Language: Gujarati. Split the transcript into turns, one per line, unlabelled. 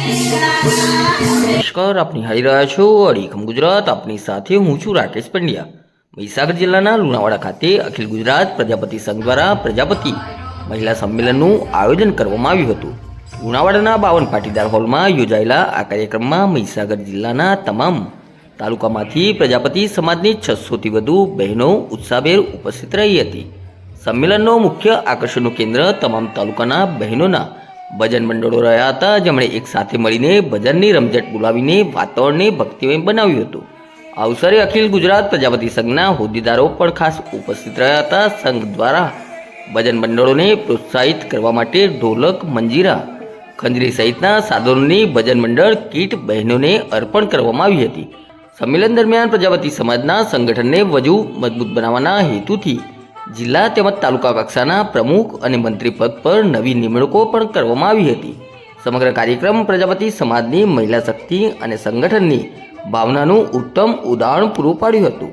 નમસ્કાર, આપની હાઈ રહ્યા છો અડીખમ ગુજરાત. આપની સાથે હું છું રાકેશ પંડ્યા. મહીસાગર જિલ્લાના લુણાવાડા ખાતે અખિલ ગુજરાત પ્રજાપતિ સંઘ દ્વારા પ્રજાપતિ મહિલા સંમેલનનું આયોજન કરવામાં આવ્યું હતું. લુણાવાડાના બાવન પાટીદાર હોલમાં યોજાયેલા આ કાર્યક્રમમાં મહીસાગર જિલ્લાના તમામ તાલુકામાંથી પ્રજાપતિ સમાજની છસોથી વધુ બહેનો ઉત્સાહભેર ઉપસ્થિત રહી હતી. સંમેલનનો મુખ્ય આકર્ષણનું કેન્દ્ર તમામ તાલુકાના બહેનોના ભજન મંડળો રહ્યા હતા, જેમણે એક સાથે મળીને ભજનની રમઝટ બોલાવીને વાતાવરણને ભક્તિમય બનાવ્યું હતું. આ અવસરે અખિલ ગુજરાત પ્રજાપતિ સંઘના હોદ્દેદારો પણ ખાસ ઉપસ્થિત રહ્યા હતા. સંઘ દ્વારા ભજન મંડળોને પ્રોત્સાહિત કરવા માટે ઢોલક, મંજીરા, ખંજરી સહિતના સાધનોની ભજન મંડળ, કીટ બહેનોને અર્પણ કરવામાં આવી હતી. સંમેલન દરમિયાન પ્રજાપતિ સમાજના સંગઠનને વધુ મજબૂત બનાવવાના હેતુથી જિલ્લા તેમજ તાલુકા કક્ષાના પ્રમુખ અને મંત્રી પદ પર નવી નિમણૂકો પણ કરવામાં આવી હતી. સમગ્ર કાર્યક્રમ પ્રજાપતિ સમાજની મહિલા શક્તિ અને સંગઠનની ભાવનાનું ઉત્તમ ઉદાહરણ પૂરું પાડ્યું હતું.